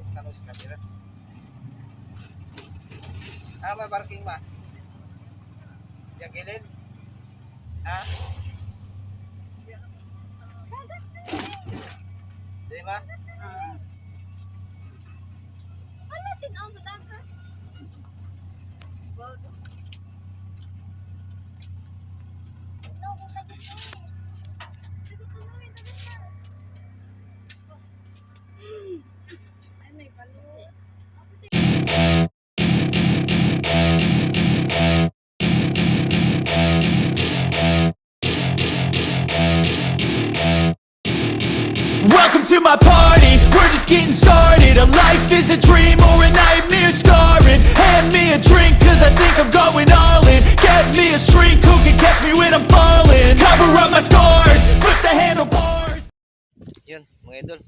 yung tanong sa camera. Ah, parking ba? Yung gilid? Ah? Di ba? Ah. Ano, tinaw sa dagat? Well, getting started A life is a dream or a nightmare scarring Hand me a drink cause I think I'm going all in Get me a shrink who can catch me when I'm falling Cover up my scars, flip the handlebars Yun, mga idol.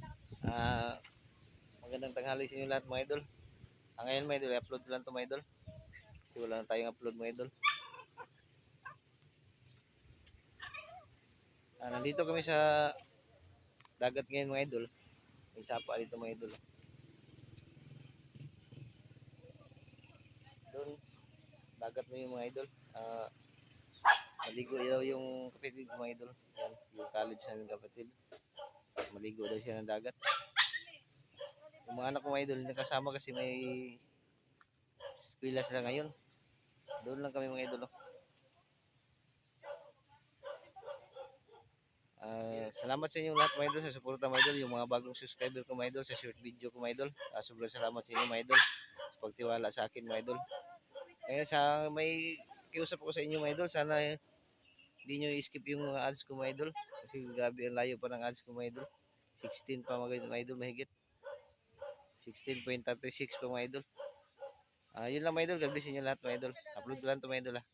Ah, magandang tanghali sa inyo lahat mga idol. Ah, ngayon mga idol, i-upload ko lang to mga idol. Kasi wala na tayong upload mga idol. Ah, nandito kami sa dagat ngayon mga idol. May sapa dito mga idol. Doon, dagat na yung mga idol. Ah, maligo daw yung kapatid ko mga idol. Yan, yung college namin kapatid maligo daw siya ng dagat. Yung mga anak ko mga idol, hindi kasama kasi may eskwela sila ngayon. Doon lang kami mga idol. oh. Ah, salamat sa inyo lahat mga idol sa suporta mga idol, yung mga bagong subscriber ko mga idol sa short video ko mga idol. Ah, sobrang salamat sa inyo mga idol sa pagtiwala sa akin mga idol. Ngayon sa may kiusap ko sa inyo mga idol, sana hindi nyo i-skip yung mga ads ko mga idol. Kasi gabi ang layo pa ng ads ko mga idol. 16 pa mga idol mahigit. 16.36 pa mga idol. Ah, yun lang mga idol. God bless inyo lahat mga idol. Upload lang to mga idol ah.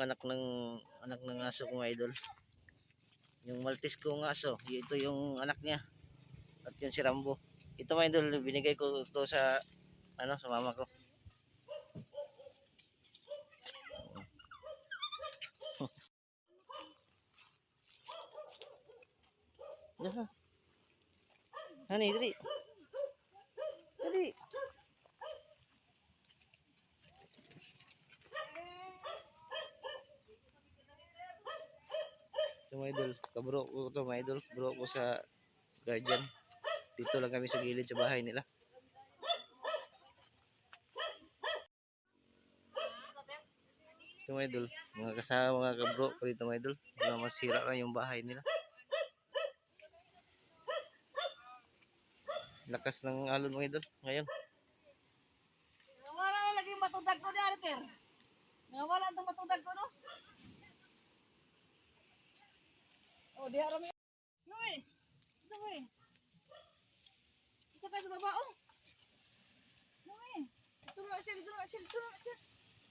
Yung anak ng anak ng aso ko idol. Yung Maltese kong aso, ito yung anak niya. At yun si Rambo. Ito mga idol, binigay ko to sa ano sa mama ko. Dah. Hani, dali. Idol, kabro ko to mga idol, bro ko sa guardian. Dito lang kami sa gilid sa bahay nila. Ito mga idol, mga kasama mga kabro ko dito mga idol. Mga masira lang yung bahay nila. Lakas ng alon mga idol ngayon. Nawala na lagi matudag ko ni Arthur. Nawala itong matudag ko, no? Oh, di harami. No, eh. No, eh. Isa ka sa baba, oh. No, eh. Dito na siya, dito na siya, dito na siya.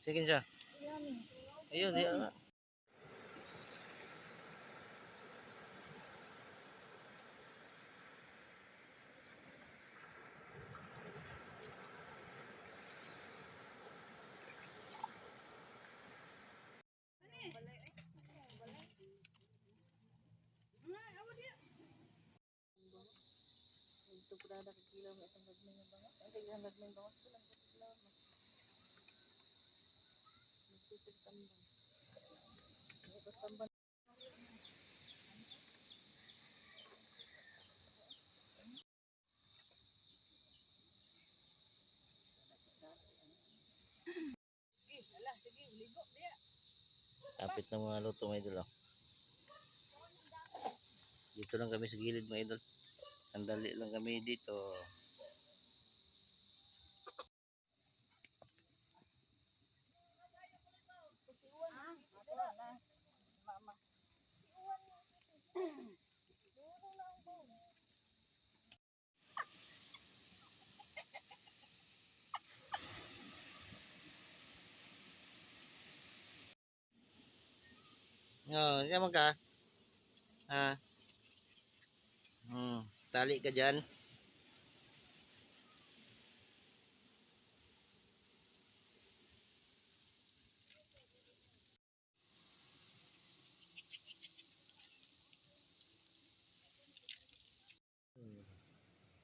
Sige siya. Eh. Ayun, di dada kikilaw mo itong gagmay ng bangas. Ang tiglang gagmay ng bangas ko lang kikilaw mo. Nagtitig tambang. Nagtitig tambang. Kapit ng mga luto mga idol. oh. Dito lang kami sa gilid mga idol. Sandali lang kami dito. Oh, siya ka. Ha? Hmm, tali ka dyan hmm.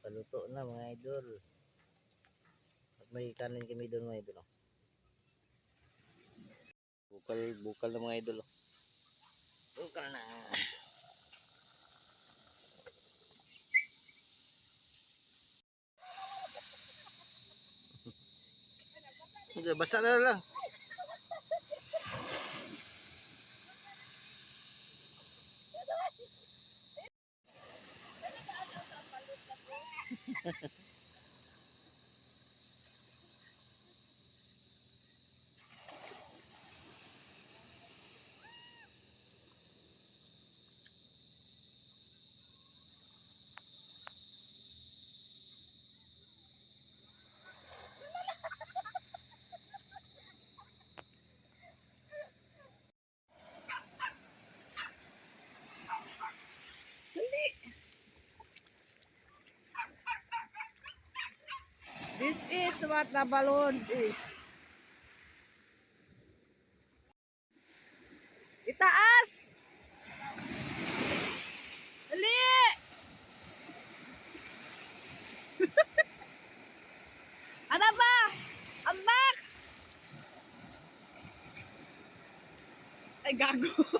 paluto na mga idol at may kanin kami doon mga idol oh. bukal bukal na mga idol oh. bukal na Basa na lang. This is what the balloon is. Itaas! Dali! ano ba? Ambak! Ay, gago.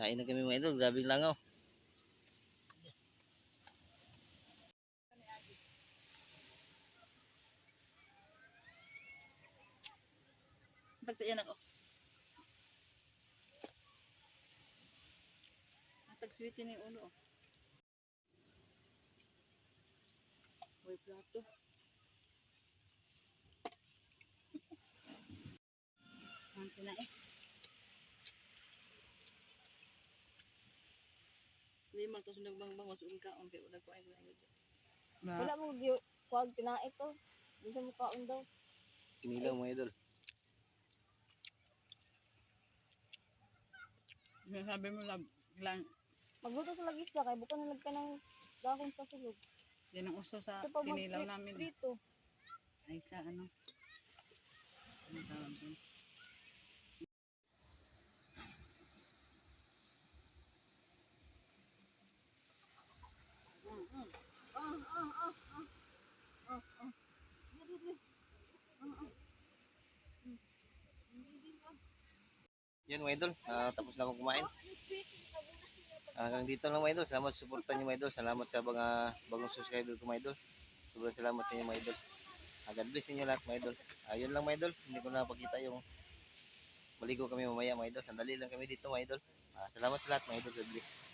Kain na kami mga idol, grabing langaw. Tagsayan ako. Tagswiti na yung ulo. oh. Uy, plato. Ang kinain. Hindi man to sundag bang bang masuon ka on kay wala ko ay wala Wala mo di kuwag tinae to. Di sa mukhaon daw. Kinilaw mga idol. Sabi mo lang lang Magluto sa lagista kay bukan na ka ng dahon sa sulog. yan ang uso sa pa kinilaw namin. Dito. Ay sa ano. Ano tawag doon? Yan mga idol, ah, tapos na akong kumain. Hanggang dito lang mga idol. Salamat sa suporta niyo mga idol. Salamat sa mga bagong subscriber ko mga idol. Sobrang salamat sa inyo mga idol. Ah, God bless inyo lahat mga idol. Ayun lang mga idol. Hindi ko napakita yung maligo kami mamaya mga idol. Sandali lang kami dito mga idol. Ah, salamat sa lahat mga idol. God bless.